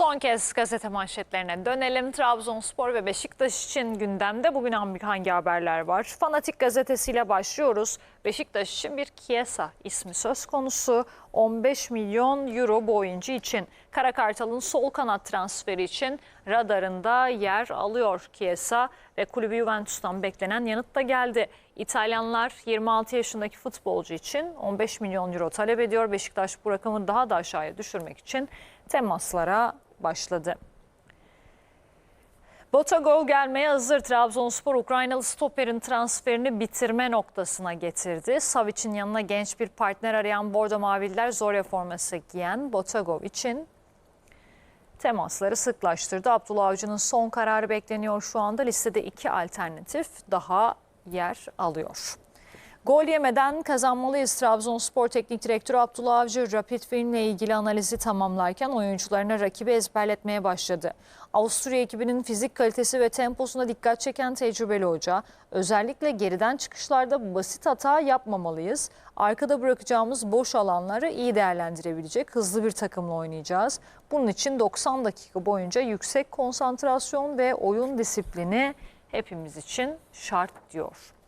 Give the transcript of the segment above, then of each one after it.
Son kez gazete manşetlerine dönelim. Trabzonspor ve Beşiktaş için gündemde bugün hangi haberler var? Fanatik gazetesiyle başlıyoruz. Beşiktaş için bir Kiesa ismi söz konusu. 15 milyon euro bu oyuncu için. Kara Kartal'ın sol kanat transferi için radarında yer alıyor Kiesa ve kulübü Juventus'tan beklenen yanıt da geldi. İtalyanlar 26 yaşındaki futbolcu için 15 milyon euro talep ediyor. Beşiktaş bu rakamı daha da aşağıya düşürmek için temaslara başladı. Botagov gelmeye hazır. Trabzonspor Ukraynalı stoperin transferini bitirme noktasına getirdi. Savic'in yanına genç bir partner arayan Bordo Mavililer Zorya forması giyen Botagov için temasları sıklaştırdı. Abdullah Avcı'nın son kararı bekleniyor şu anda. Listede iki alternatif daha yer alıyor. Gol yemeden kazanmalıyız. Trabzonspor Teknik Direktörü Abdullah Avcı Rapid ile ilgili analizi tamamlarken oyuncularına rakibi ezberletmeye başladı. Avusturya ekibinin fizik kalitesi ve temposuna dikkat çeken tecrübeli hoca, özellikle geriden çıkışlarda basit hata yapmamalıyız. Arkada bırakacağımız boş alanları iyi değerlendirebilecek hızlı bir takımla oynayacağız. Bunun için 90 dakika boyunca yüksek konsantrasyon ve oyun disiplini hepimiz için şart diyor.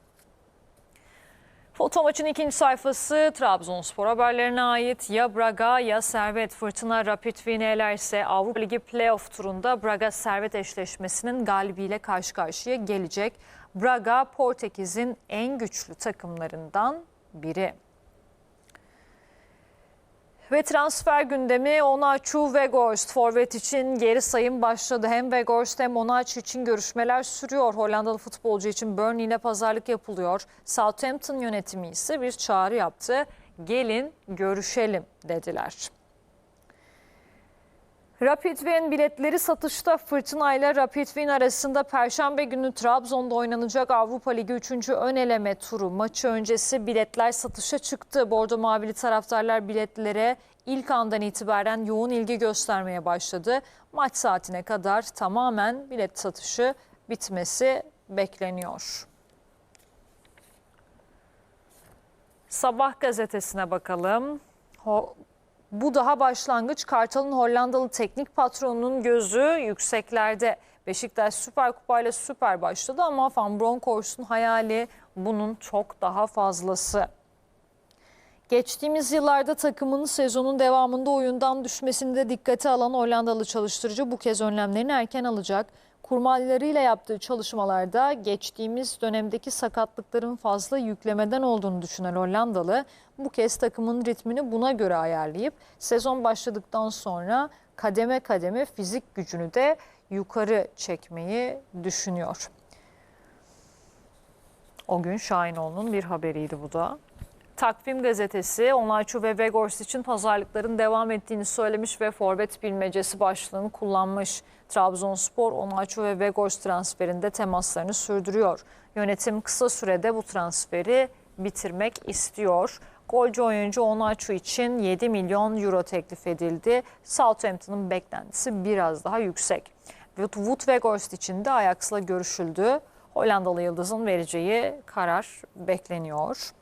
Foto ikinci sayfası Trabzonspor haberlerine ait. Ya Braga ya Servet Fırtına Rapid Wien elerse Avrupa Ligi playoff turunda Braga Servet eşleşmesinin galibiyle karşı karşıya gelecek. Braga Portekiz'in en güçlü takımlarından biri. Ve transfer gündemi Onaçu Weghorst forvet için geri sayım başladı. Hem Weghorst hem Onaçu için görüşmeler sürüyor. Hollandalı futbolcu için Burnley ile pazarlık yapılıyor. Southampton yönetimi ise bir çağrı yaptı. Gelin görüşelim dediler. Rapid Wien biletleri satışta Fırtına ile Rapid Wien arasında Perşembe günü Trabzon'da oynanacak Avrupa Ligi 3. ön eleme turu maçı öncesi biletler satışa çıktı. Bordo Mavili taraftarlar biletlere ilk andan itibaren yoğun ilgi göstermeye başladı. Maç saatine kadar tamamen bilet satışı bitmesi bekleniyor. Sabah gazetesine bakalım. Ho bu daha başlangıç. Kartal'ın Hollandalı teknik patronunun gözü yükseklerde. Beşiktaş Süper Kupa ile süper başladı ama Van Bronckhorst'un hayali bunun çok daha fazlası. Geçtiğimiz yıllarda takımın sezonun devamında oyundan düşmesini de dikkate alan Hollandalı çalıştırıcı bu kez önlemlerini erken alacak. Kurmaylarıyla yaptığı çalışmalarda geçtiğimiz dönemdeki sakatlıkların fazla yüklemeden olduğunu düşünen Hollandalı bu kez takımın ritmini buna göre ayarlayıp sezon başladıktan sonra kademe kademe fizik gücünü de yukarı çekmeyi düşünüyor. O gün Şahinoğlu'nun bir haberiydi bu da. Takvim gazetesi Onaçu ve Weghorst için pazarlıkların devam ettiğini söylemiş ve forvet bilmecesi başlığını kullanmış. Trabzonspor Onaçu ve Weghorst transferinde temaslarını sürdürüyor. Yönetim kısa sürede bu transferi bitirmek istiyor. Golcü oyuncu Onaçu için 7 milyon euro teklif edildi. Southampton'ın beklentisi biraz daha yüksek. Wood Weghorst için de Ajax'la görüşüldü. Hollandalı Yıldız'ın vereceği karar bekleniyor.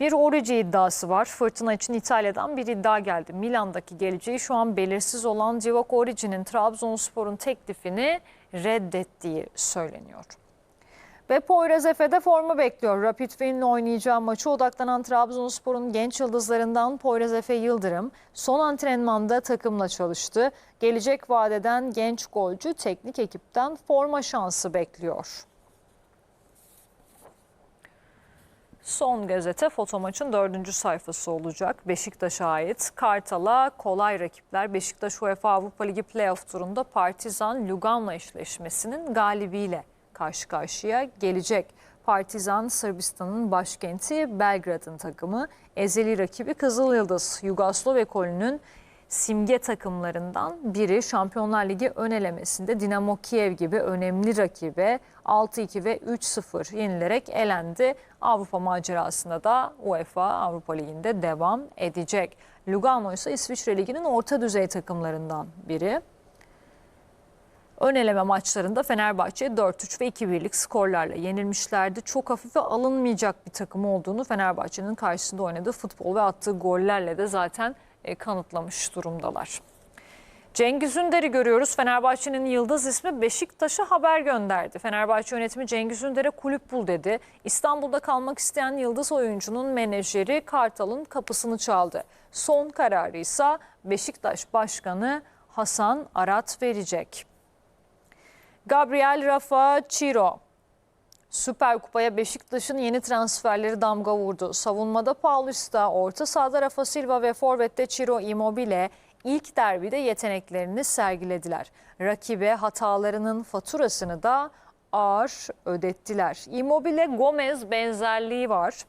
Bir Origi iddiası var. Fırtına için İtalya'dan bir iddia geldi. Milan'daki geleceği şu an belirsiz olan Divock Origi'nin Trabzonspor'un teklifini reddettiği söyleniyor. Ve Poyraz Efe'de forma bekliyor. Rapid Wien'le oynayacağı maçı odaklanan Trabzonspor'un genç yıldızlarından Poyraz Efe Yıldırım son antrenmanda takımla çalıştı. Gelecek vadeden genç golcü teknik ekipten forma şansı bekliyor. Son gazete foto maçın dördüncü sayfası olacak. Beşiktaş'a ait Kartal'a kolay rakipler. Beşiktaş UEFA Avrupa Ligi playoff turunda Partizan Lugano eşleşmesinin galibiyle karşı karşıya gelecek. Partizan Sırbistan'ın başkenti Belgrad'ın takımı. Ezeli rakibi Kızıl Yıldız. Yugoslav ekolünün simge takımlarından biri Şampiyonlar Ligi ön elemesinde Dinamo Kiev gibi önemli rakibe 6-2 ve 3-0 yenilerek elendi. Avrupa macerasında da UEFA Avrupa Ligi'nde devam edecek. Lugano ise İsviçre Ligi'nin orta düzey takımlarından biri. Ön eleme maçlarında Fenerbahçe 4-3 ve 2-1'lik skorlarla yenilmişlerdi. Çok hafife alınmayacak bir takım olduğunu Fenerbahçe'nin karşısında oynadığı futbol ve attığı gollerle de zaten kanıtlamış durumdalar. Cengiz Ünder'i görüyoruz. Fenerbahçe'nin yıldız ismi Beşiktaş'a haber gönderdi. Fenerbahçe yönetimi Cengiz Ünder'e kulüp bul dedi. İstanbul'da kalmak isteyen yıldız oyuncunun menajeri Kartal'ın kapısını çaldı. Son kararı ise Beşiktaş Başkanı Hasan Arat verecek. Gabriel Rafa Ciro Süper Kupa'ya Beşiktaş'ın yeni transferleri damga vurdu. Savunmada Paulista, orta sahada Rafa Silva ve forvette Ciro Immobile ilk derbide yeteneklerini sergilediler. Rakibe hatalarının faturasını da ağır ödettiler. Immobile Gomez benzerliği var.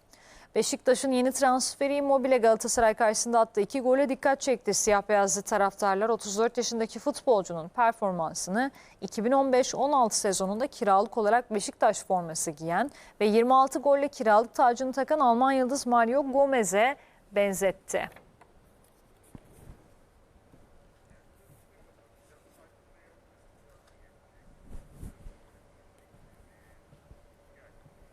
Beşiktaş'ın yeni transferi Immobile Galatasaray karşısında attığı iki gole dikkat çekti. Siyah beyazlı taraftarlar 34 yaşındaki futbolcunun performansını 2015-16 sezonunda kiralık olarak Beşiktaş forması giyen ve 26 golle kiralık tacını takan Alman yıldız Mario Gomez'e benzetti.